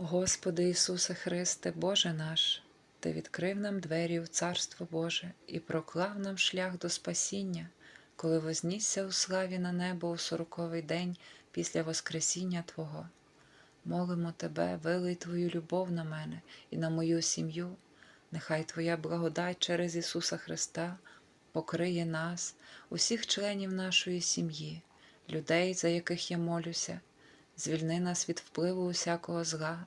Господи Ісусе Христе, Боже наш, Ти відкрив нам двері в Царство Боже і проклав нам шлях до спасіння, коли вознісся у славі на небо у сороковий день після Воскресіння Твого. Молимо Тебе, вилий Твою любов на мене і на мою сім'ю. Нехай Твоя благодать через Ісуса Христа покриє нас, усіх членів нашої сім'ї, людей, за яких я молюся, звільни нас від впливу усякого зла,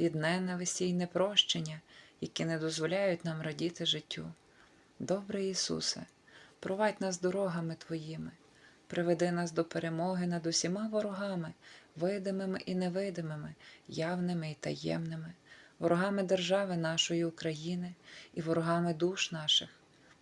від ненависті й непрощення, які не дозволяють нам радіти життю. Добрий Ісусе, провадь нас дорогами Твоїми, приведи нас до перемоги над усіма ворогами, видимими і невидимими, явними і таємними, ворогами держави нашої України і ворогами душ наших.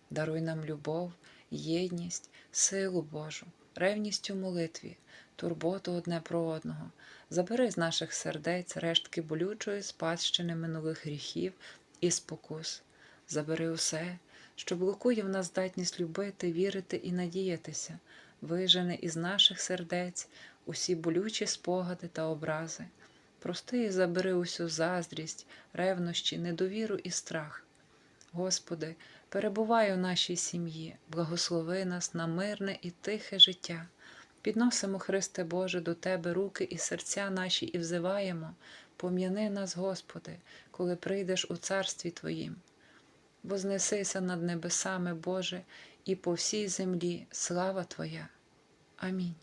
Даруй нам любов, єдність, силу Божу, ревність у молитві, турботу одне про одного. Забери з наших сердець рештки болючої спадщини минулих гріхів і спокус. Забери усе, що блокує в нас здатність любити, вірити і надіятися, вижени із наших сердець усі болючі спогади та образи. Прости і забери усю заздрість, ревнощі, недовіру і страх. Господи, перебувай у нашій сім'ї, благослови нас на мирне і тихе життя. Підносимо, Христе Боже, до Тебе руки і серця наші і взиваємо, пом'яни нас, Господи, коли прийдеш у царстві Твоїм. Вознесися над небесами, Боже, і по всій землі слава Твоя. Амінь.